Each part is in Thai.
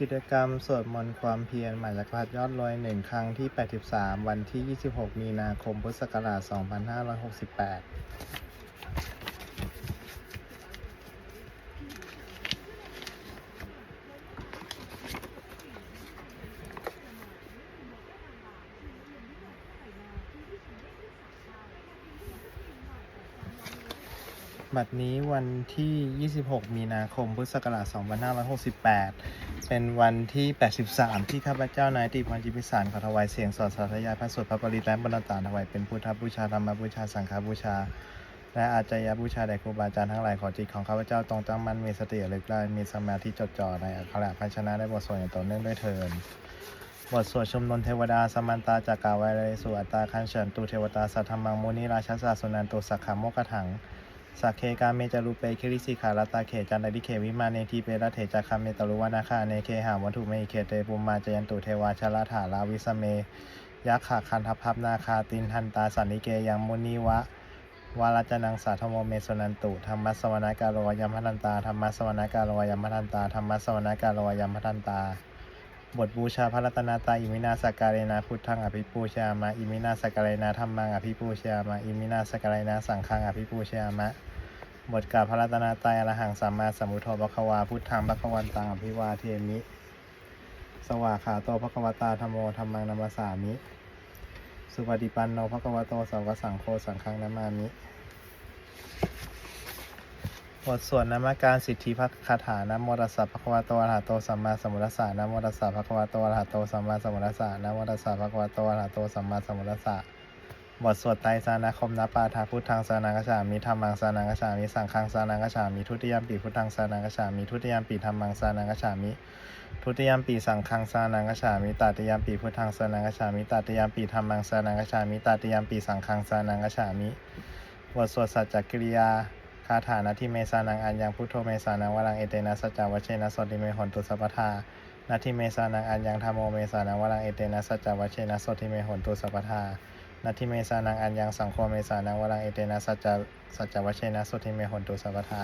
กิจกรรมสวดมนต์ความเพียรหมายเลขพัดยอดรวยหนึ่งครั้งที่ 83 วันที่ 26 มีนาคม พุทธศักราช 2568บัดนี้วันที่ 26 มีนาคม พุทธศักราช 2568 เป็นวันที่ 83 ที่ข้าพเจ้านายติพันจิพิสารขอถวายเสียงสอดสาธยายพระสวดพระปริตและบรรดาถวายเป็นพุทธบูชาธรรมบูชาสังฆบูชา และอาจายบูชาแด่ครูบาอาจารย์ทั้งหลายขอจิตของข้าพเจ้าตรงตั้งมั่นมีสติระลึกได้มีสมาธิจดจ่อในอักขระพันชนะได้บทสวดอย่างต่อเนื่องด้วยเทินบทสวดชมนนเทวดาสมันตาจากกาไวเรสุอัตตาคันเฉินตุเทวตาสัทธรรมังมุนิราชสาสุนันตุสักขโมกถัง สักเคกาเมจารุเปคิริสิขาลตาเขจันตดิเควิมาเนทีเประเถจักคาเมตรุวนาคาเนเคหาวัตถุเมหิเคเตปุมมาจยันตุเทวาชลาถาลาวิสเมยักขาคันทพับนาคาตินทันตาสันนิเกยังมุนิวะวาลจนังสาธโมเมสนันตุธรรมสวนาการโรยัมพันตาธรรมสวนาการโรยัมพันตาธรรมสวนาการโรยัมพันตา บทบูชาพระรัตนตรัยอิมินาสกการณาพุทธังอภิปูชามะอิมินาสกการณาธรรมังอภิปูชามะอิมินาสกการณาสังฆังอภิปูชามะบทกล่าวพระรัตนตรัยอรหังสัมมาสัมพุทโธภควาพุทธังภควันตังอภิวาเทมิ สวาขาโตภควตาธรรมโมธรรมังนัมสสามิ สุปฏิปันโนภควโตสาวกสังโฆสังฆังนามามิ บทสวดนามการสิทธิพักคาถานะโมตัสสะภะคะวะโตอะระหะโตสัมมาสัมพุทธัสสะนะโมตัสสะภะคะวะโตอะระหะโตสัมมาสัมพุทธัสสะนะโมตัสสะภะคะวะโตอะระหะโตสัมมาสัมพุทธัสสะบทสวดไตรสานาคมนปาทาพุทธังสานังกฉามิธรรมังสานังกฉามิสังฆังสานังกฉามิทุติยมปีพุทธังสานังกฉามิทุติยมปีธรรมังสานังกฉามิทุติยมปีสังฆังสานังกฉามิตติยมปีพุทธังสานังกฉามิตติยมปีธรรมังสานังกฉามิตติยมปีสังฆังสานังกฉามิบทสวดสัจจกิริยา คาถานาทิเมสานังอัญญังพุทโธเมสานังวรังเอเตนะสัจจวัชเชนะสดติเมหนตุสัพพทานาทิเมสานังอัญญังธรรมโมเมสานังวรังเอเตนะสัจจวัชเชนะสดติเมหนตุสัพพทานาทิเมสานังอัญญังสังโฆเมสานังวรังเอเตนะสัจจสัจจวัชเชนะสดติเมหนตุสัพพทา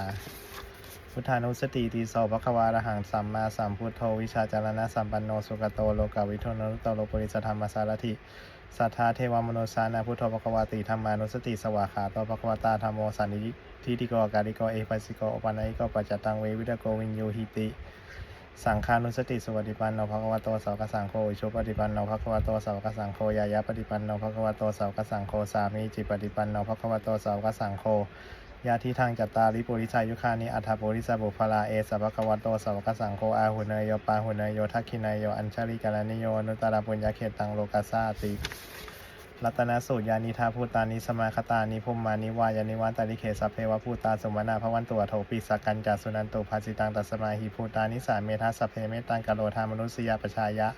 พุทธานุสติติโสภควาระหังสัมมาสัมพุทโธวิชาจารณะสัมปันโนสุกโตโลกาวิโทนุตโตโลปุริสธรรมสารถิ สัทธาเทวมโนสานาพุทโธภควาติธรรมานุสติสวาขาโตภควตาธรรมโมสันนิทิติโกกาลิโกเอปัสสิโกอปานายิโกปัจจตังเววิตโกวินโยหิติ สังฆานุสติสวัสดิปันโนภควโตสาวกสังโฆอิชุปฏิปันโนภควโตสาวกสังโฆยายะปฏิปันโนภควโตสาวกสังโฆสามีจิปฏิปันโนภควโตสาวกสังโฆ ยาทิทางจัตตาริปุริสายุคานิอัฏฐปุริสบุพลาเอสัพพะคะวโตสัพพะสังโฆอาหุเนยโยปาหุเนยโยทักขินายโยอัญชลิกาลนิโยนุตตรปุญญาเขตังโลกัสสาติรัตนสูตรยานิทาภูตานิสมาคตานิพุมมานิวายานิวันตาลิเขสัพเพวะภูตาสมนาภวันตัวโทปิสกันจาสุนันตุภาสิตังตัสมาหิภูตานิสาเมทัสสพเพเมตังกะโลธามนุสยาปชายะ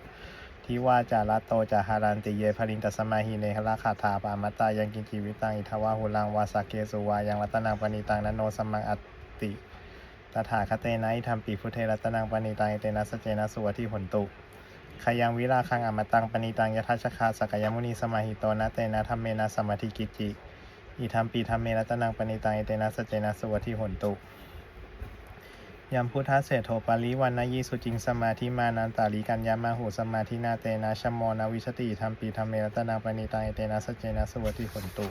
ทิว่าจารัตโตจาหารันติเยภริงตัสมาหิเนหละคาถาปามัตตายังกินจีวิตังอิทวาหุลังวาสเกสุวายังรัตนังปณิตังนโนสมมังอัตติตถาคเตนะอิธรรมปีพุทเทรัตนังปณิตังเตนะสเจนะสุวทิหนตุขยังวิราคังอมตังปณิตังยทัชคาสกยมุนีสมาหิโตนะเตนะธรรมเมนะสมาธิกิจจิอิธรรมปีธรรมเมรัตนังปณิตังเตนะสเจนะสุวทิหนตุ ยัมพุทธเศรษโทปาริวันนายีสุจิงสมาธิมานันตาลีกัญญามาหูสมาธินาเตนะชมโมนาวิชติธรรมปีธรรมเมรัตนาปณิตังเอเตนะสเจนะสวัติหนตุ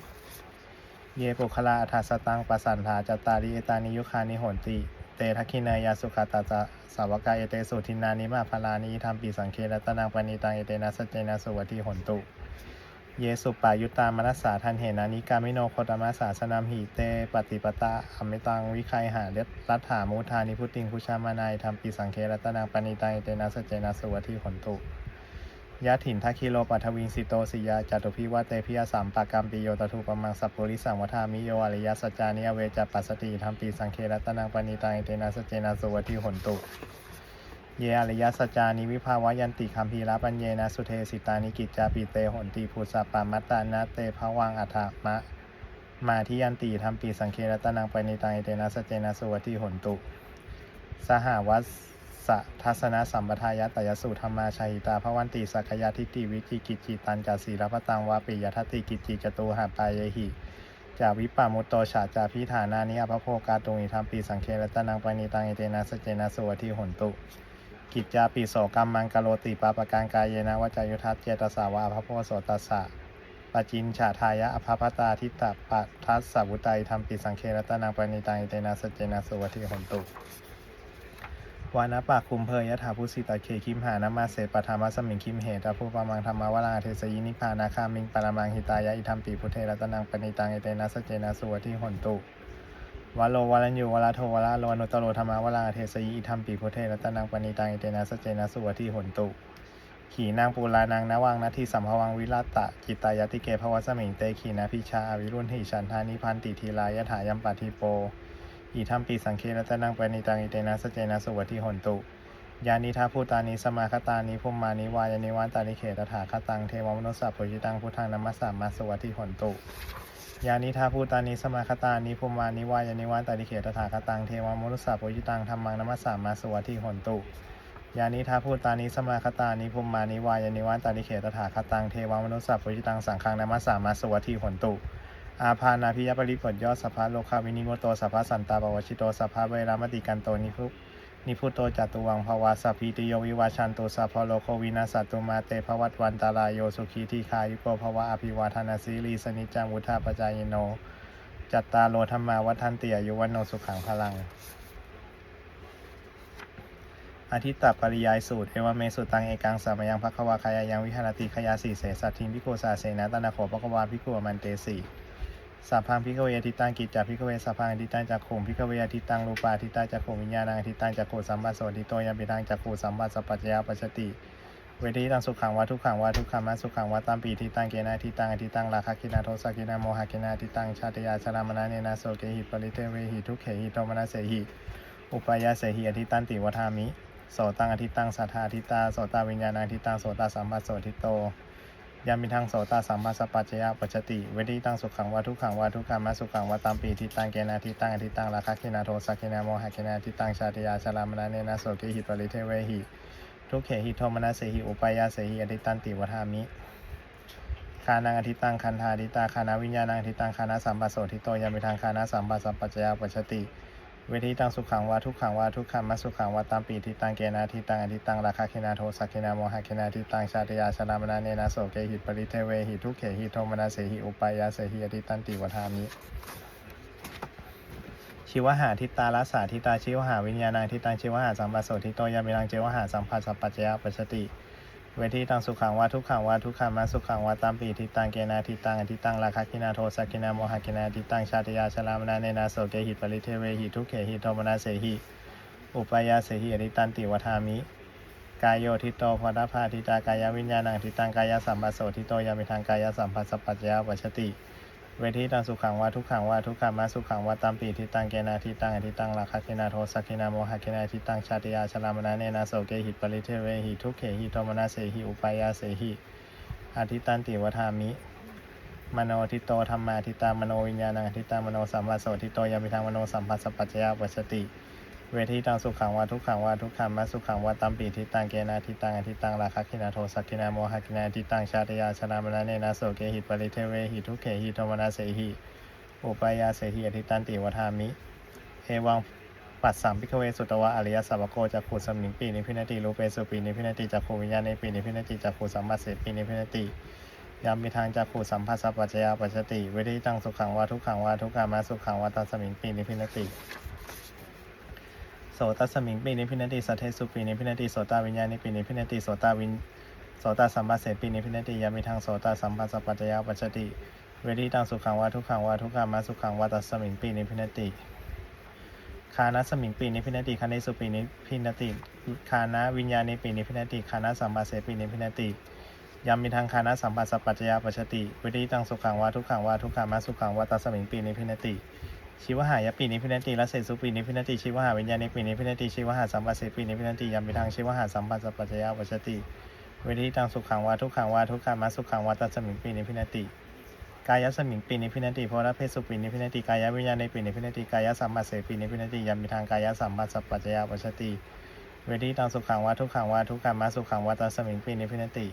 เยปุคลาอัฏฐสตังปสันธาจตาริเอตานิยุคานิหนติ เตทักขินายาสุขตาจะสาวกายเอเตสุทินานิมาพลานิธรรมปีสังเครตนังปณิตังเอเตนะสเจนะสวัติหนตุ เยสุปายุตา มนัสสาทันเหนานิกามิโนโคตมัสสาสนามหิเต ปฏิปตาอมิตัง วิคัยหาเดรัตถามุทานิพุติงคุชามานายธรรมปีสังเครัตนังปณิตังเตนะสเจนะสวัติหนตุยะถิ่นทักคิโลปัทวิงสิโตสิยาจตุพิวะเตพิยสามปากรรมปิโยตถุปมังสัพปุริสังวทามิโยอริยสัจจานิอเวจปัสสติธรรมปีสังเครัตนังปณิตังเตนะสเจนะสวัติหนตุ เยอริยสัจจานิวิภาวยันติคัมภีรปัญเยนะสุเทสิตานิกิจจาปิเตหนติภูสปามัตตานะเตภวังอัฏฐมะมาที่ยันติธรรมปีสังเครตนังไปณิตังเอเตนะสเจนะสุวัติหนตุ สหวัสสะทัศนสัมปทายะตยสูธรรมาชัยตาภวันติสักยาทิฏฐิวิจิกิจจิตันจาสีรพตังวาปิยทัตติกิจจิจตุหาปายหิจาวิปามุตโตฉาจาพิธานานิอภโภกาตุงิธรรมปีสังเครตนังไปณิตังเอเตนะสเจนะสุวัติหนตุ กิจจาปิโสกรรมังกโรติปาปการกายเยนะวจายุทัสเจตสาวาพระโพโสตัสสะปจินฉาทายะอภพตาทิตตะปะทัสสาวุตัยธรรมปิสังเครตนังปณิตังอิเตนะสเจนะสุวัติหนตุวานะปะคุมเพยยะถาพุสิตาเคคิมหานามาเสปธรรมสมิงคิมเหตาภูปามังธรรมวราเทสยินิพานาคามิงปรมังหิตายะอิธรรมปีพุทเทรตนังปณิตังเอเตนะสเจนะสุวัติหนตุ วะโลวะลัญญูวะลาโทวะลาโลนุตตโรธรรมวราเทสยิอิธรรมปีพุเทรัตนังปณิตังเอเตนะสเจนะสุวัติหนตุ ขีนางปูลานางนวังนาทีสัมภวังวิรัตตะกิตายติเกภวสมิงเตขีนาพิชาอวิรุณหิฉันทานิพันติทีลายถายัมปะทิโปอีทัมปีสังเครัตนังปณิตังอิเตนะสเจนะสุวัติหนตุยานิทาภูตานิสมาคตานิพุมมานิวายานิวันตานิเขตถาคตังเทวมนุสสัพโพยิตังพุทธังนัมมัสสามาสวัติหนตุ ยานิทาภูตานิสมาคตานิพุมานิวายานิวันตานิเขตถาคตังเทวมนุสสัพโพยิตังธรรมังนัมมัสสามาสวัติหนตุยานิทาภูตานิสมาคตานิพุมานิวายานิวันตานิเขตถาคตังเทวมนุสสัพโพยิตังสังฆังนัมมัสสามาสวัติหนตุอาพานาพิยปริปทยอดสัพพะโลคาวินิโมโตสัพพะสันตาปวชิโตสัพพะเวรามติกันโตนิพุ นิพุโตจตุวังภวาสพพิติโยวิวาชันตุสัพพโลโควินาสตุมาเตภวัตวันตารายโยสุขีทีคายุโกภวะอภิวาทนาสีลีสนิจจังวุธาปจายโน จัตตาโลธรรมาวัฒนเติอายุวันโนสุขังพลัง อาทิตตปริยายสูตรเอวเมสุตังเอกังสามยังภควาคายายังวิหารติขยาสีเสสัตทิงพิโกสาเสนาตนาโขปะกวาพิโกมันเตสี สัพพังพิกเวทิตังกิจจาพิกเวสัพพังอทิตังจักขุมพิกเวอทิตังรูปาอทิตังจักขุมวิญญาณังอทิตังจักขุสัมปัสโสทิโตยัมปิตังจักขุสัมปัสสปัจจยาปัจจติเวทีตังสุขังวาทุกขังวาทุกขังมัสุขังวาตามปีทิตังเกนะทิตังอทิตังราคะกินาโทสกินาโมหะกินาทิตังชาติยาชรามนาเนนาโสเกหิปริเทเวหิทุกเขหิโทมนาเสหิอุปายาเสหิอทิตันติวทามิโสตังอทิตังสัทธาทิตาโสตาวิญญาณังอทิตังโสตาสัมปัสโสทิโต ยามิทังโสตาสัมมาสปัจจยาปัจจติเวทีตังสุขังวาทุขังวาทุกขังมาสุขังวาตามปีทิตังเกนาทิตังอทิตังราคะกินาโทสักกินาโมหะกินาทิตังชาติยาชรามนาเนนะโสเกหิปริเทเวหิทุกเขหิโทมนาเสหิอุปายาเสหิอทิตันติวทามิคานังอทิตังคันธาทิตาคานาวิญญาณังอทิตังคานาสัมปัสโสทิโตยามิทังคานาสัมปัสสปัจจยาปัจจติ เวทีตังสุขังวาทุกขังวาทุกขังมัสุขังวาตามปีทิตังเกนาทิตังอทิตังราคะคินาโทสักคินาโมหะคินาทิตังชาติยาชนามนาเนนะโสเกหิตปริเทเวหิทุกเขหิโทมนาเสหิอุปายาเสหิอทิตันติวทามิชิวหาทิตาลาสาทิตาชิวหาวิญญาณังทิตังชิวหาสัมปัสโสทิโตยามิรังเจวหาสัมปัสสัปัจจยาปัจจติ เวทีตังสุขังวาทุกขังวาทุกขังมาสุขังวาตามปีทิตังเกนาทิตังอทิตังราคะคินาโทสกินาโมหกินาทิตังชาติยาชลามนาเนนาโสเกหิตปริเทเวหิทุกเขหิโทมนาเสหิอุปยาเสหิอริตันติวทามิกายโยทิโตพราภาทิตากายวิญญาณังทิตังกายสัมปัสโสทิโตยามิทางกายสัมปัสสปัจจยาปัชติ เวทีตังสุขังวาทุกขังวาทุกขังมาสุขังวาตามปีทิตังเกนาทิตังอทิตังราคะคินาโทสักเนาโมหะคินาทิตังชาติยาชลามนาเนนาโสเกหิตปริเทเวหิทุกเขหิโทมนาเสหิอุปายาเสหิอทิตันติวทามิมโนทิโตธรรมาทิตามโนวิญญาณังทิตามโนสัมปัสโสทิโตยามิทางมโนสัมปัสสปัจจยาปัสติ เวทีตังสุขังวาทุกขังวาทุกขังมาสุขังวาตัมปีทิตังเกนาทิตังอทิตังราคะคินาโทสักคินาโมหะคินาทิตังชาติยาชนามนาเนนาโสเกหิปริเทเวหิทุเขหิโทมนาเสหิอุปายาเสหิอทิตันติวทามิเอวังปัสสัมพิกเวสุตวะอริยสัพโกจักขุสมิงปีนิพินติรูเปสุปีนิพินติจักขุวิญญาณในปีนิพินติจักขุสัมปัสเสปีนิพินติยามมีทางจักขุสัมภัสสะปัจจยาปัจจติเวทีตังสุขังวาทุกขังวาทุกขามาสุขังวาตัสมิงปีนิพินติ โสตัสมิงปีนิพินติสัทเทสุปีนิพินติโสตาวิญญาณิปีนิพินติโสตาวินโสตสัมปัสเสปีนิพินติยามมีทางโสตสัมภัสสปัจจยาปัจจติเวทีตังสุขังวาทุขังวาทุกขามาสุขังวาตัสมิงปีนิพินติคานะสมิงปีนิพินติคานิสุปีนิพินติคานะวิญญาณิปีนิพินติคานะสัมปัสเสปีนิพินติยามมีทางคานะสัมปัสสปัจจยาปัจจติเวิธีตังสุขังวาทุขังวาทุกขามาสุขังวาตัสมิงปีนิพินติ ชิวหายปีนิพินติละเศษสุปีนิพินติชิวหาวิญญาณิปีนิพินติชิวหาสัมปัสเสปีนิพินติยามมีทางชิวหาสัมปัสสปัจจยาปัจจติเวิธีตังสุขังวาทุกขังวาทุกขามาสุขังวาตัสมิงปีนิพินติกายสมิงปีนิพินติโพระเพศสุปีนิพินติกายวิญญาณในปีนิพินติกายสัมปัสเสปีนิพินติยามมีทางกายสัมปัสสปัจจยาปัจจติเวทีตังสุขังวาทุกขังวาทุกขามาสุขังวาตัสมิงปีนิพินติ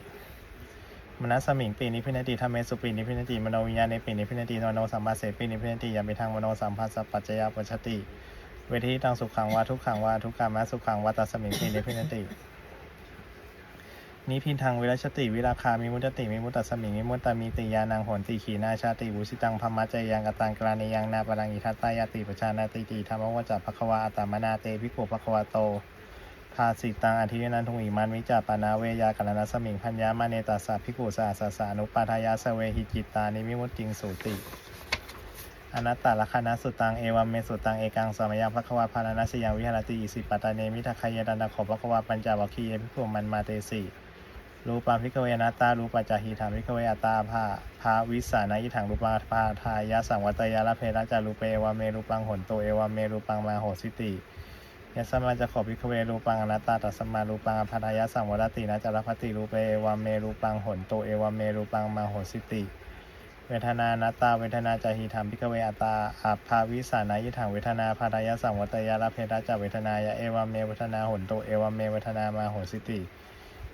มนัสมิงปีนิพินติธรรมเมสุปีนิพินติมโนวิญญาณในปีนิพินติมโนสัมปัสเสปีนิพินติยามไปทางมโนสัมภัสสปัจจยาปัจจติเวทีตังสุขังวาทุกขังวาทุกขามาสุขังวาตัสมิงปีนิพินตินิพินทางวิรัชติวิราคามิมุตติมิมุตตสมิงมิมุตตมีติยานังโหนติขีนาชาติบุสิตังพมัจจยังกตังกรณียังนาปรังอิทัตตายติปชานาติติธรรมวจัพภควาอัตตมนาเตภิกขุภควาโต ภาสิตังอธิยนันทุงอิมันวิจาปนาเวยากรณสมิงพัญญามาเนตัสสะภิกุสาสสานุปาทายาสเวหิจิตตานิมิมุตติงสูติอนัตตลักขณะสุตังเอวัมเมสุตังเอกังสมยังภควาพานานัสยังวิหารติอิสิปตาเนมิทัคยดันตะขอภควาปัญจวัคคียภิกขุมันมาเตสีรูปังพิกเวนัตตารูปจาหิธรรมพิกเวอตตาภาภาวิสานายิถังรูปาภาทายาสังวัตยาลเพระจารูเปเอวาเมรูปังหนโตเอวาเมรูปังมาโหสิติ ยัสมาจะขอพิกเวรูปังอนัตตาตัสมารูปังอภัทายาสังวรตินะจารพติรูเปเอวาเมรูปังหนโตเอวาเมรูปังมาโหสิติ เวทนานัตตาเวทนาจาหิธรรมพิกเวอัตตาอาภาวิสานายิถังเวทนาภาทายาสังวัตยาลเพระจเวทนายะเอวาเมเวทนาหนโตเอวาเมเวทนามาโหสิติ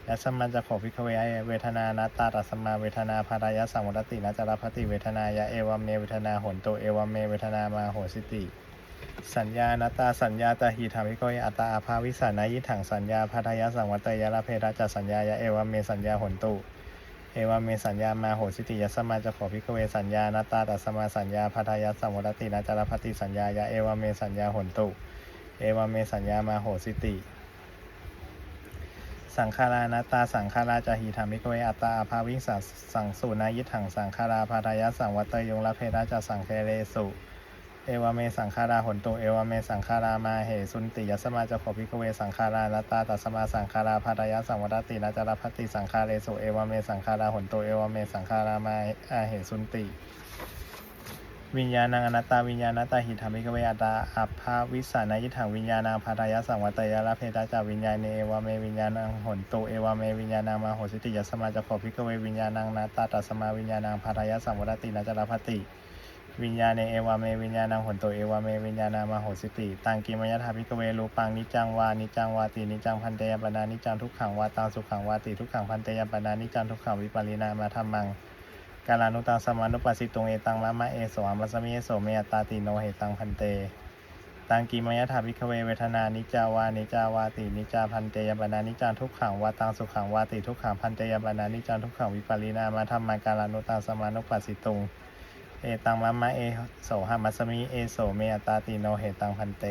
ยัสมันจะขอพิกเวเวทนานัตตาตัสมาเวทนาภาทายาสังวรตินะจารพติเวทนายะเอวาเมเวทนาหนโตเอวาเมเวทนามาโหสิติ สัญญานัตตาสัญญาตาหีธรรมิโกยอัตตาอาภาวิสานายิถังสัญญาพัทยาสังวัตยาลเพระจัสัญญายะเอวเมสัญญาหนตุเอวเมสัญญามาโหสิติยสมาจะขอพิกเวสัญญานัตตาตัสมาสัญญาพัทยาสังวรตินะจารพติสัญญายะเอวเมสัญญาหนตุ เอวเมสัญญามาโหสิติ สังขารานัตตาสังขาราจาหีธรรมิโกยอัตตาอาภาวิสัสังสูนายิถังสังขาราพัทยาสังวัตยงลเพระจัสังเคเรสุ เอวเมสังขาราหนตุเอวเมสังขารามาเหสุนติยัสมาจะขอพิกเวสังขารานตาตัสมาสังขาราพัทยาสังวรตินะจารพัติสังขาเรสุเอวเมสังขาราหนตุเอวเมสังขารามาอาเหสุนติ วิญญาณังอนัตตาวิญญาณตาหิธรรมิกเวอัตตาอัพภาวิสานายิถังวิญญาณังพัทยาสังวัตยาลาเพตาจาวิญญาณเอวเมวิญญาณังหนตุเอวเมวิญญาณังมาโหสิติยัสมาจะขอพิกเววิญญาณังนัตาตัสมาวิญญาณังพัทยาสังวรตินะจารพัติ วิญญาณเอวาเมวิญญาณังหนโตเอวาเมวิญญาณามาโหสิติตังกิมยถาพิกเวรูปังนิจังวานิจังวาตินิจังพันเตยปนานิจังทุกขังวาตังสุขังวาติทุกขังพันเตยปนานิจังทุกขังวิปารินามาธรรมังกาลานุตังสมานุปัสสิตุงเอตังมะมะเอโสอามัสมิเอโสเมยตาติโนเหตังพันเตตังกิมยถาพิกเวเวทนานิจาวานิจาวาตินิจาพันเตยปนานิจังทุกขังวาตังสุขังวาติทุกขังพันเตยปนานิจังทุกขังวิปารินามาธรรมังกาลานุตังสมานุปัสสิตุง เอตังมะมะเอโสหามัสมิเอโสเมยตาติโนเหตังพันเต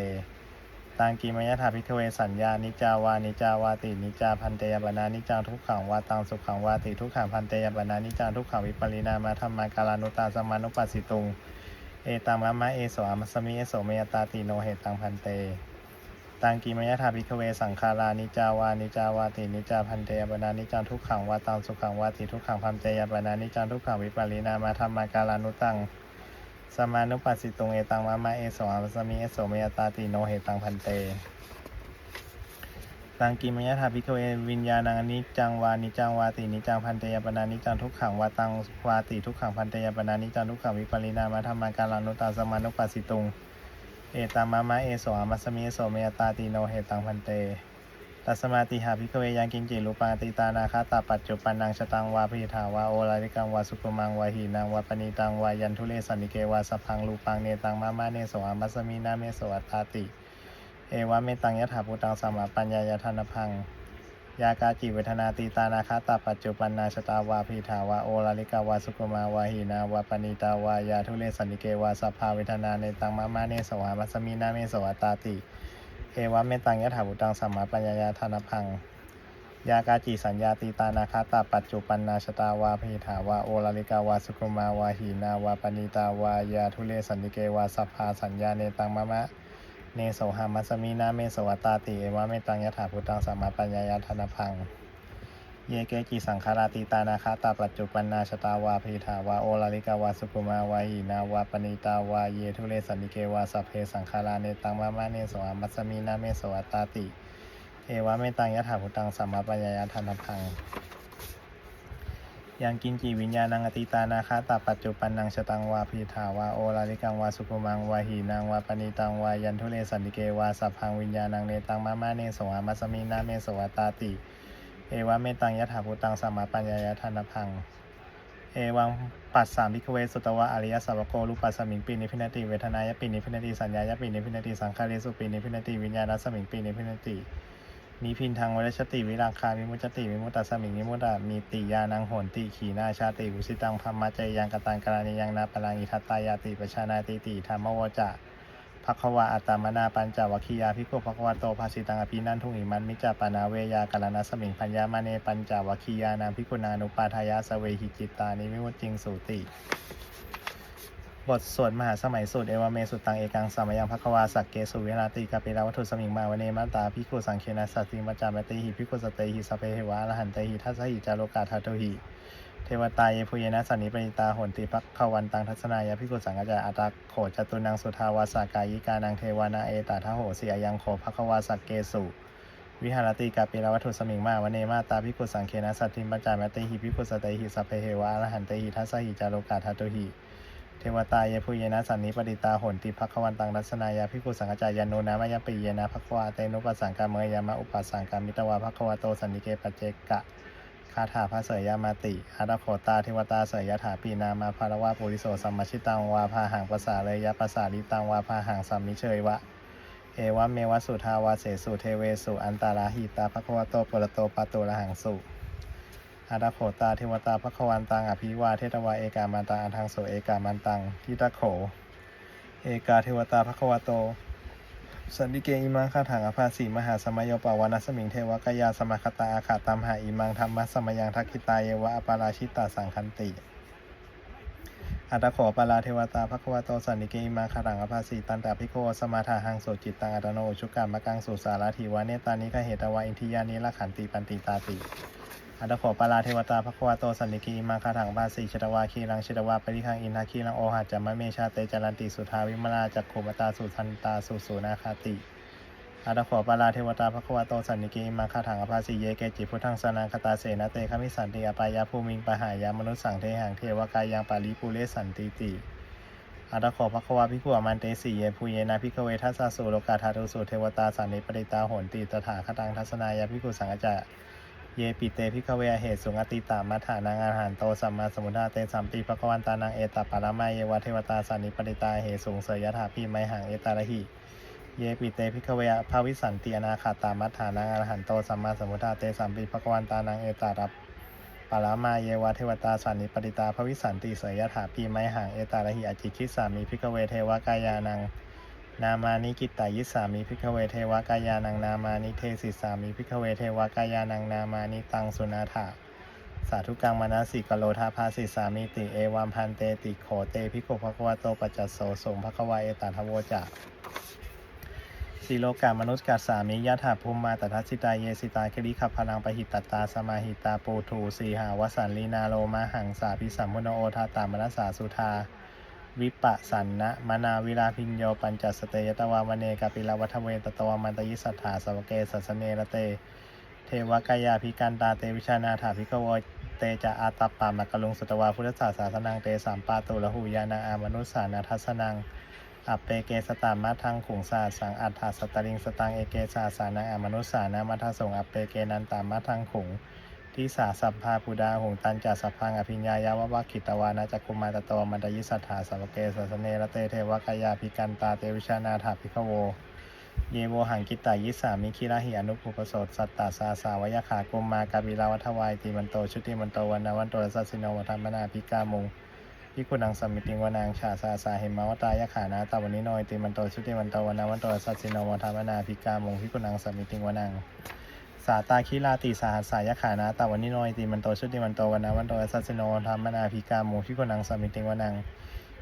ตังกิมยถาพิทเวสัญญานิจาวานิจาวาตินิจาพันเตยปนานิจาทุกขังวาตังสุขังวาติทุกขังพันเตยปนานิจาทุกขังวิปริณามาธรรมากาลานุตาสมานุปัสสิตุง เอตังมะมะเอโสหามัสมิเอโสเมยตาติโนเหตังพันเต ตังกิมยถาพิกเวสังขารานิจาวานิจาวาตินิจาพันเตยปนานิจังทุกขังวาตังสุขังวาติทุกขังพันเตยปนานิจังทุกขังวิปริณามาธรรมากาลานุตังสมานุปัสสิตุงเอตังมะมะเอโสอาสมิเอโสเมยตาติโนเหตังพันเตตังกิมยถาพิกเววิญญาณังอนิจจังวานิจังวาตินิจังพันเตยปนานิจจังทุกขังวาตังวาติทุกขังพันเตยปนานิจจังทุกขังวิปริณามาธรรมาการานุตาสมานุปัสสิตุง เอตามามะเอโสอามัสมิโสเมตาติโนเหตังพันเต ตัสมาติหาพิกเวยังกิงจิรูปังติตานาคาตาปัจจุปันนังชตังวาพิธาวาโอลาริกังวาสุปมังวาหีนังวาปณิตังวายันทุเลสันิเกวาสพังลูปังเนตังมามะเนโสอามัสมินาเมโสอัตตาติ เอวะเมตังยะถาภูตังสมาปัญญายทานพัง ยากาจิเวทนาตีตานาคาตาปัจจุปันนาชตาวาพิธาวาโอลาลิกาวาสุกมาวาหีนาวาปณิตาวายาทุเลสันิเกวาสภาเวทนาเนตังมะมะเนสอามัสมินาเมสอัตาติเอวะเมตังยะถาภูตังสัมมาปัญญายทานพังยากาจิสัญญาตีตานาคาตาปัจจุปันนาชตาวาพิธาวาโอลาลิกาวาสุกมาวาหีนาวาปณิตาวายาทุเลสันิเกวาสภาสัญญาเนตังมะมะ เนโสหามัสมินาเมโสวตาติเอวะเมตังยถาพุตังสัมมาปัญญายธนพัง เยเกจิสังขาราติตานาคาตาปัจจุปันนาชตาวาพีธาวาโอลาลิกาวาสุกุมาวาหีนาวาปณิตาวาเยทุเลสันนิเกวาสัพเพสังขาราเนตังมะมะเนโสหามัสมินาเมโสวตตาติ เอวะเมตังยถาพุตังสัมมาปัญญายธนพัง ยังกินจีวิญญาณังอติตานาคาตาปัจจุปันนังชตังวาพีธาวาโอลาลิกังวาสุภมังวาหีนางวาปณิตังวายันทุเลสันติเกวาสัพพังวิญญาณังเนตังมะมะเนสหามัสมินาเมสวตาติ เอวะเมตังยถาภูตังสมาปัญญายทานพัง เอวังปัสสามิกเวสุตวะอริยสัพโกรูปัสสมิงปีนิพินาติเวทนายปินิพินาติสัญญายปินิพินาติสังขารสุปินิพินาติวิญญาณสมิงปีนิพินาติ นิพินทางวรชติวิรังคามิมุจติวิมุตตสมิงนิมุตตมีติยานังโหนติขีนาชาติวุสิตังพัมมะเจยังกตังกรานิยังนาปลังอิทัตตายาติปชานาติติธรรมวจะภควาอัตตามนาปัญจวัคคียาภิกขุภควโตภาสิตังอภินันทุงอิมันมิจจปนาเวยากาลนาสมิงพัญญามาเนปัญจวัคคียานาภิกขุนานุปาทายาสเวหิจิตตานิวิมุตติงสุติ บทสวดมหาสมัยสูตรเอวเมสุตังเอกังสามยังภควาสักเกสุวิราติกาปิลาวัตถุสมิงมาวเนมาตาภิกขุสังเคนะสัตติมัจจามติหิภิกขุสเตหิสเพเหวะอรหันเตหิทัสหิจาโลกาทัตโตหิเทวตาเยพุเยนะสันนิปิตาโหนติภักขวันตังทัศนายาภิกุสังกจาอัตาโขจตุนังสุทาวาสากายิกานังเทวานาเอตาทะโหสียังโขภควาสักเกสุวิหารติกาปิลาวัตถุสมิงมาวเนมาตาภิกุสังเคนะสัตติมัจจามติหิภิกุสเตหิสเพเหวะอรหันเตหิทัสหิจาโลกาทัตโตหิ เทวตาเยพุเยนะสันนิปติตาหนติภักขวันตังทัศนายาภิกขุสังกจายานโนนามยปิเยนะภควาเตนุปัสสังกามเมยามะอุปัสสังกามิตวาภควาโตสันนิเกปเจกะคาถาพระเสยยามาติอาราโขตาเทวตาเสยยถาปีนามาภารวาปุริโสสัมมชิตังวาพาหังภาษาเลยยะภาษาลิตังวาพาหังสัมมิเชยวะเอวะเมวะสุทาวาเสสุเทเวสุอันตาราหิตาภควโตปุระโตปะโตระหังสุ อาราโขตาเทวตาภควันตังอภิวาเทตวาเอกามันตังอันทังโสเอกามันตังทิตะโข เอกาเทวตาภควโต สันติเกอิมังคาถังอภาสีมหาสมัยโยปาวานัสมิงเทวกายาสมคตาอาขาตามหาอิมังธรรมะสมยังทักขิตาเยวะอปาราชิตาสังคันติอัตตะโขปาราเทวตาภควโตสันนิเกอิมังคาถังอภาสีตันตาภิโกสมาทาหังโสจิตตังอัตโนชุกามะกังสุสารถีวะเนตานิกะเหตวะอินทิยานิละขันติปันติตาติ อัตตะโขปาราเทวตาภควาโตสันนิกอิมังคาถังอภาสีชตวาคีรังชตวาปริคังอินทาคีรังโอหัจจมะเมชาเตจารันติสุทาวิมลาจักขุมตาสุทันตาสุสูนาคาติอาตะขอปาราเทวตาภควาโตสันนิกิมาคาถังอภาสีเยเกจิพุทธังสนังคตาเสนาเตคมิสันติอปายาภูมิงปหายามนุสสังเทหังเทวกายังปาลิปุเรสันติติอาตะขอภควาภิกขุอมันเตสีเยภูเยนะภิกเวทัสสุโลกาธาตุสุเทวตาสันนิปริตาโหนติตถาคตังทัศนายาภิกขุสังฆจะ เยปิเตภิกเวเหตุสุงอติตามัฏฐานังอาหารโตสัมมาสมุทธาเตสัมปีภควันตานังเอตปารามาเยวะเทวตาสันนิปริตาเหตุสุงเสยยถาพีไมหังเอตาระหิเยปิเตพิกเวะภาวิสันติอนาคาตามัฏฐานังอรหันโตสัมมาสมุทธาเตสัมปิภกวันตานังเอตารับปารามาเยวะเทวตาสันนิปติตาภวิสันติเสยยถาปีไมหังเอตาระหิอจิคิสามีพิกเวเทวกายานัง นามานิกิตตายิสามีพิกเวเทวกายานังนามานิเทศิสามีพิกเวเทวกายานังนามานิตังสุนาถาสาธุกังมนาสิกโลทาภาสิสามิติเอวัมพันเตติโขเตพิกภควาโตปัจจสโสสงภควาเอตาทโวจาสีโลกามนุษย์กาสามิยะถาภูมิมาตทัสสิตาเยสิตาคริขับพลังปหิตตาสมาหิตาปูทูสีหาวสันลีนาโลมาหังสาพิสัมมุนโอทาตามนัสสาสุธา วิปะสันนะมนาวิลาพิญโยปัญจสเตยตวามเนกาปิลาวัฒเวตตวามันตยิสัทธาสวเกสัสเนระเต เทวกายาภิกันตาเตวิชานาถาภิกโวเตจะอาตปปามะกะลุงสตวาพุทธศาสาสนังเตสามปาตุละหูยานาอามนุสานาทัสนังอัปเปเกสตามาทังขุงสาสังอัฏฐาสตริงสตังเอเกสาสานังอมนุสานามัทสงอัปเปเกนันตามาทังขุง ทิสาสัพพาปุดาหงตันจัสสพพังอภิญญายาวะวะขิตวานาจักคุมาตโตมันตยิสัทธาสวเกสัสเนระเตเทวกายาภิกันตาเตวิชานาถาภิกโว เยโวหังกิตตายิสามิคิระหิอนุปุปโสตสัตตาสาสาวยขากุมมากาบิลาวัทวายติมันโตชุติมันโตวันนาวันโตสัสสิโนวัฒมนาภิกามุงพิกุนังสมิติงวนางชาสาสาเหมาวตายขานาตาวันนี้นอยติมันโตชุติมันโตวันนาวันโตสัสสิโนวัฒมนาภิกามงพิกุนังสมิติงวนาง สาตาคิลาติสาหัสสายขานาตาวันนี้นอยติมันโตชุติมันโตวันนาวันโตสัสสิโนวัฒมนาภิกามงพิกนังสมิติงวนาง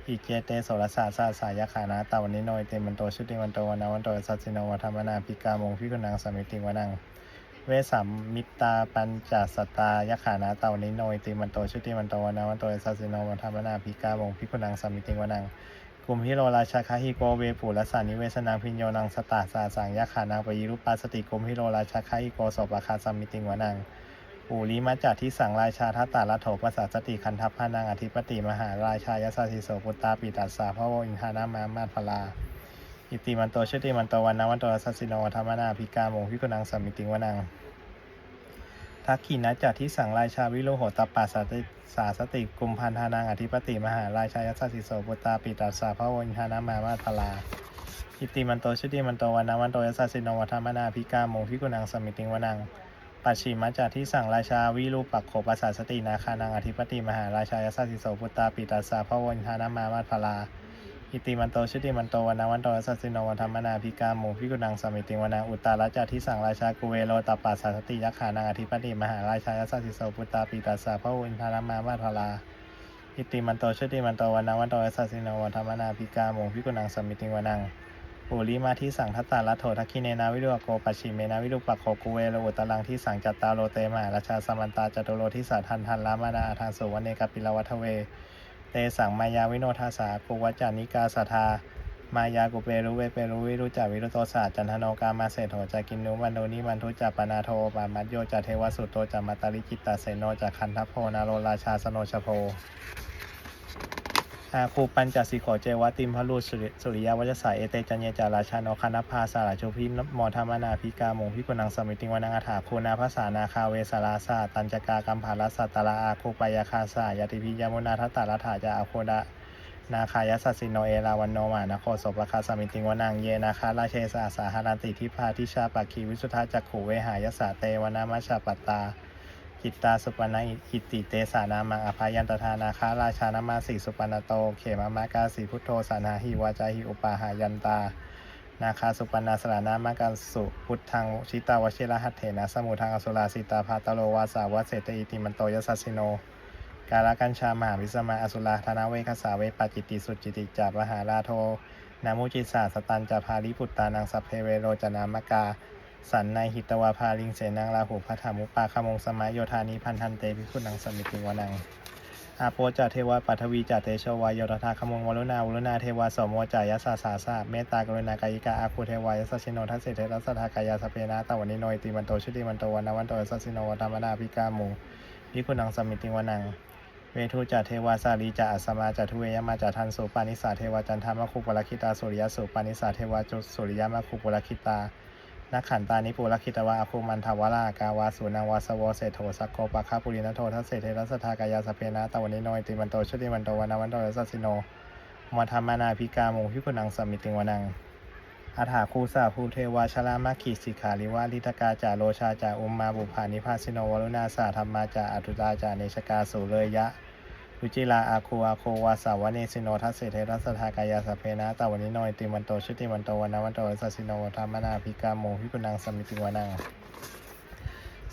อิเจเตโสรสาสาสายขานาตาวันนี้นอยติมันโตชุติมันโตวันนาวันโตสัสสิโนวัฒมนาภิกามงพิกนังสมิติงวนางเวสัมมิตาปัญจสตายขานาเตานิโนยติมันโตชุติมันโตวันาวันโตสัสสิโนวันธรรมนาภิกาวงพิกนังสมมิติงวนัง กลุ่มฮิโรราชาคาฮิโกเวปุรสานิเวสนังพิญโยนังสตาสาสังยะขานังปยิรุปปัสติกลุ่มฮิโรราชาคาฮิโกสปะคาสมมิติงวนังปูริมาจัที่สังราชาทัตตาลโถปัสสสติคันทัพพานังอธิปติมหาราชายสสิโสปุตตาปิตัสสาพระโวอินทานามามาพลาอิติมันโตชติมันโตวันนาวันโตสัสสิโนธรรมนาภิกามงพิกุนังสมมิติงวนัง ทักขินะจัที่สั่งราชาวิโรโหตปาสาติสาสติกุมพันธานังอธิปติมหาราชายัสสิโสปุตตาปิตัสสาพระวินทานามามาทลาอิติมันโตชุติมันโตวันาวันโตยัสสินวัฒมนาพิกาโมพิกุนังสมิติงวนังปัจฉิมัจจาที่สั่งราชาวิรูปักโขปัสสาสตินาคานังอธิปติมหาราชายสสสิโสพุตตาปิตัสสะพระวันทานามามาพลา อิติมันโตชุติมันโตวันนาวันโตยัสสะสิโนวัฒมนาพิกาโมพิกุนังสมิติวนังอุตตาราจาที่สั่งราชากุเวโรตปัสสาสติยักขานังอธิปติมหาราชายสสสิโสพุตตาปิตัสสะพระวันทานามามาพลาอิติมันโตชุติมันโตวันนาวันโตยัสสะสิโนวัฒมนาพิกาโมพิกุนังสมิติวนังปุริมาที่สั่งทัตตาลัโถทักขิเนนาวิรุโกปัชิเมนาวิรุปักโขกุเวโลอุตลังที่สั่งจัตตาโลเตมหาราชาสมันตาจตุโลทิสาทันทันลามานาอาทางสุวรรณเนกปิลวัทเว เตสังมายาวิโนทาสากุวัจจานิกาสทามายากุเปรุเวเปรุวิรุจาวิรุโตศาสจันทโนกามาเศธโถจากินนุมันโดนิมันทุจัปนาโทปามัจโยจาเทวสุตโตจามาตาลิจิตตาเสโนจากคันทัพโพนาโรราชาสโนชโพาคูปัญจสิโขเจวะติมพลูสุริสุริยวัจสายเอเตจัญเยจาราชาโนคณพาสาราชพิมอธรรมนาภิกาโมงพิกุนังสมิติงวนังอาถาคูนาภาษานาคาเวสาราสาตัญจกากัมภาลสัตตละอาคูปยาคาสายาติพิยมุนาทัตตารัฐาจาอาโคดะนาคายสัสสิโนเอราวันโนมานโคศปราคาสมิติงวนังเยนาคาราเชสาสาหารันติทิพาทิชาปักขีวิสุทธาจักขูเวหายสาเตวนามชฌปัตตา จิตตาสุปนะอิติเตสานามังอภายันตทานาคาราชานามาสีสุปนโต เขมามากาสีพุทโธสานาหิวาจาหิอุปาหายันตา นาคาสุปนาสรานามากาสุพุทธังชิตาวชิระหัตเถนะสมุทังอสุราสิตาภาตโลวาสาวะเสตอิติมันโตยสัสสิโนกาลกัญชามหาวิสมาอสุราธนาเวคสาเวปจิตติสุจิติจามหาราโทนามุจิสาสตันจาภาริปุตตานังสัพเพเวโรจนามกา สันในหิตวาภาลิงเสนังลาหุพัทธามุปาคมงสมัยโยธานิพันธันเตพิคุนังสมิติงวนังอาโปจาเทวาปัทวีจาเตโชวายโยธาคมงวรุณาวรุณาเทวาสมโมจายสาสาสาเมตตากรุณากายิกาอาคูเทวายสสชิโนทัสเสเทรัสสทากายาสเพนะตวันนิโนยติมันโตชุติมันโตวันาวันโตสสชิโนวัตมนาภิกามูพิคุนังสมิติงวนังเวทุจาเทวาสาลีจาอัสสมาจาทุเวยมาจาทันสุปานิสาเทวาจันทามะคุปลคิตาสุริยสุปานิสาเทวาจุสุริยมะคุปลคิตา นักขันตานิปุรคิตวะอาภูมันทวรากาวาสุนังวาสวเศรษโทสักโกปะคาปุรินโททัสเศรษเทรัสทากายาสเพนะตะวันนิโนยติมันโตชุติมันโตวันาวันโตยัสสสิโนมธรรมนาภิกาโมพิคุนังสมิติงวนังอาถาคูสาภูเทวาชลามาขีสิขาริวาลิทกาจาโรชาจาอุมมาบุภานิพาสิโนวรุณาสาธรรมาจาอตุตาจาเนชกาสุเลยยะ รุจิลาอาคูอาโควาสาวเนสิโนทัสเสเทรัสทากายาสเพนะตาวันนิโนยติมันโตชุติมันโตวันนาวันโตสัสสิโนธรรมนาภิกาโมพิกุนังสมิติวานัง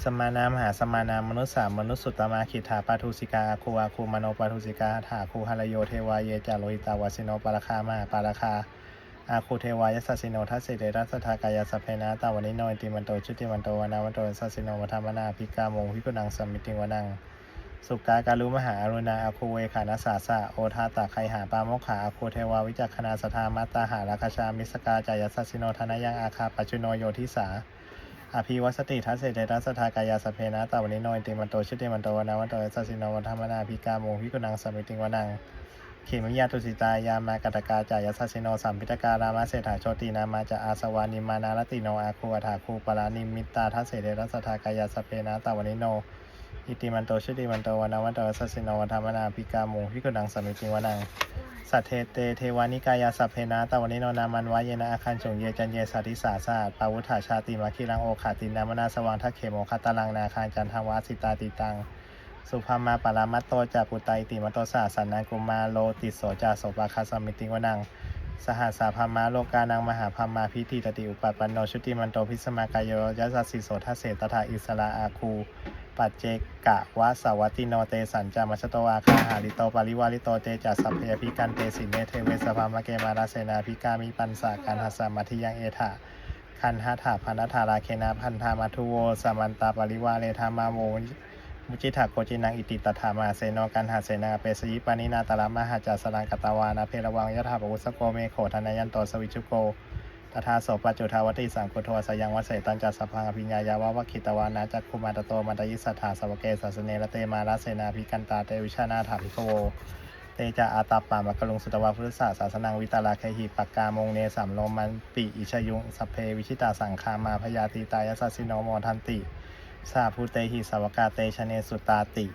สมานามหาสมานามมนุษย์สามมนุษย์สุตตมาขิถาปาทุสิกาอาคูอาคูมโนปาทุสิกาถาคูหารโยเทวาเยจาโลหิตาวาสิโนปาราคามาปาราคาอาคูเทวายสัสสิโนทัสเสเทรัสทากายาสเพนะตาวันนิโนยติมันโตชุติมันโตวันนาวันโตสัสสิโนธรรมนาภิกาโมพิกุนังสมิติวานัง สุกาการุมหาอรุณาอาคูเวขานาสาสะโอทาตาไคหาปามกขาอาคูเทวาวิจักขณาสทามัตตาหาราคชามิสกาจายสัสิโนธนยังอาคาปัจจุโนโยทิสาอภิวัสติทัสเสเตทัสทากายาสเพนะตาวันนิโนยติมันโตชิติมันโตวนาวันโตสัสิโนวันธรรมนาภิกาโมภิกุนังสมิติงวนังเขมิยาตุสิตายามากตกาจายสัสิโนสัมพิตการามาเศรษฐาโชตินามาจะอาสวานิมานารติโนอาคูอัฏฐาคูปรานิมิตตาทัสเสเตทัสทากายาสเพนะตาวันนิโน อิติมันโตชุติมันโตวนาวันโตสัสสินวันธรรมนาพิกาโมพิกุดังสมิติวนังสัทเทเตเทวานิกายาสัพเพนะตวันนิโนนามันวายเยนะอาคันจงเยจันเยสาธิสาสาปาวุธาชาติมาคิรังโอขาตินามนาสว่างทักเขโมคาตาลังนาคานจันทวาสิตาติตัง สุภามาปารามัตโตจาปุตไตติมัตโตสาสันนังกุมาโลติโสจาโสปาคาสมิติวนังสหัสสาพามาโลกานังมหาพามาพิธีตติอุปปันโนชุติมันโตพิสมากายโยยัสสิโสทัสเสตถาอิสระอาคู ปัจเจกะวะสวัติโนเตสัญจามัชโตวาคาหาริโตปาริวาริโตเตจัสสัพเพยพิกันเตสินเมเทเวสภามะเกมาราเสนาพิกามิปันสาการหัสสมัธิยังเอถาคันหาถาพันธาราเคนาพันธามัทุโวสมันตาปริวาเลธามาโมมุจิถาโกจินังอิติตถามาเสโนกันหาเสนาเปสยิปานินาตาลามหาจัสลังกตาวานาเพระวังยะถาปุสโกเมโขธนายันโตสวิชุโก ตถาโสปัจจุทาวติสังคุโทสยังวเสตันจัสสพังอภิญญายาวะวะคิตวานาจักคุมาตโตมันตยิสัทธาสวเกสัสเนระเตมาลาเสนาภิกันตาเตวิชานาถาภิโวเตจะอาตาปามะกลุงสุตวาพุทธศาสาสนังวิตาลาเคหิปักกามงเนสัมโลมันปิอิชยุงสัพเพวิชิตาสังคามาพยาติตายสัสสิโนโมทันติ สาภูเตหิสวกาเตชเนสุตาติ